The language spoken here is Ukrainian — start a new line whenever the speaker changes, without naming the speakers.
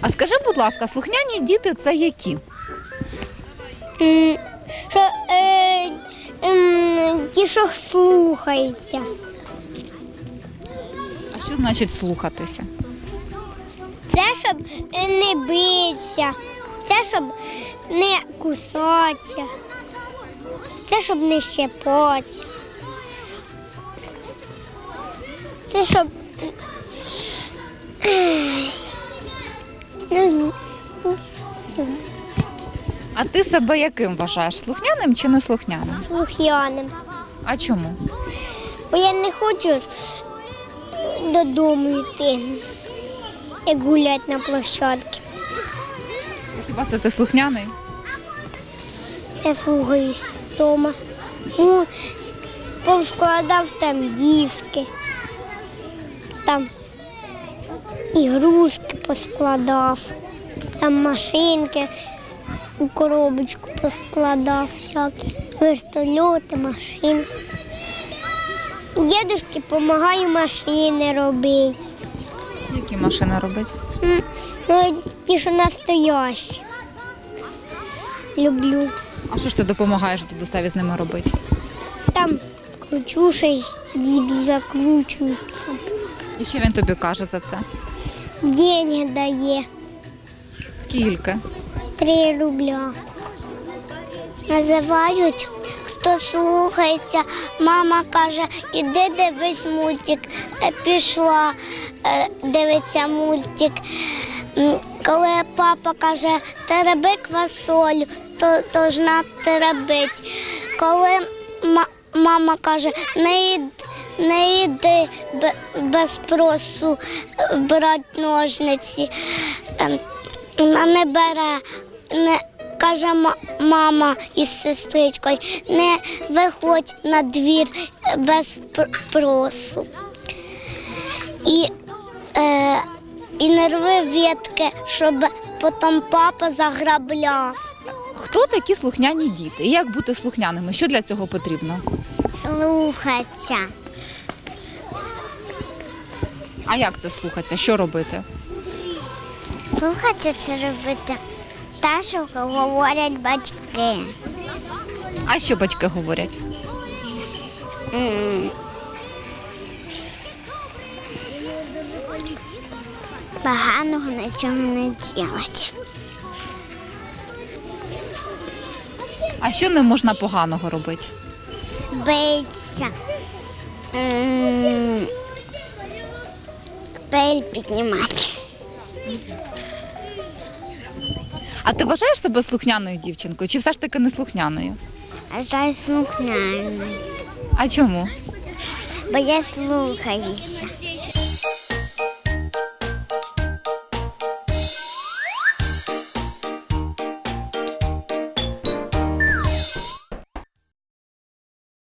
А скажи, будь ласка, слухняні діти це які?
Що е, м, ті, що слухаються.
А що значить слухатися?
Це щоб не битися, це щоб не кусатися, це щоб не щепотися. Це щоб.
А ти себе яким вважаєш? Слухняним чи не слухняним?
Слух'яним.
А чому?
Бо я не хочу додому йти, як гуляти на площадці.
Хіба це ти слухняний?
Я слухаюсь вдома. Ну, повскладав там диски, там ігрушки поскладав, там машинки у коробочку поскладав всякі, вертольоти, машини. Дідушки допомагаю машини робити.
Які машини робить?
М, Ну, ті, що настоящі. Люблю.
А що ж ти допомагаєш дідусеві з ними робити?
Там кручу щось, діду закручую.
І що він тобі каже за це?
Деньги дає
Скільки?
Три рубля. Називають, хто слухається. Мама каже, іди дивись мультик. Е, Пішла е, дивиться мультик. Коли папа каже, тереби квасолю, то должна теребить. Коли мама каже, не їд- не йди без спросу е, брати ножниці. Ем, Вона не бере, не каже мама із сестричкою, не виходь на двір е, без просу. І, е, і не рви ветки, щоб потім папа заграбляв.
Хто такі слухняні діти? І як бути слухняними? Що для цього потрібно?
Слухаться.
А як це слухатися? Що робити?
Слухаться це робити те, що говорять батьки.
А що батьки говорять?
Поганого нічого не робити.
А що не можна поганого робити?
Биться. М, Пель піднімати.
А ти вважаєш себе слухняною дівчинкою, чи все ж таки не слухняною?
Вважаю слухняною.
А чому?
Бо я слухаюся.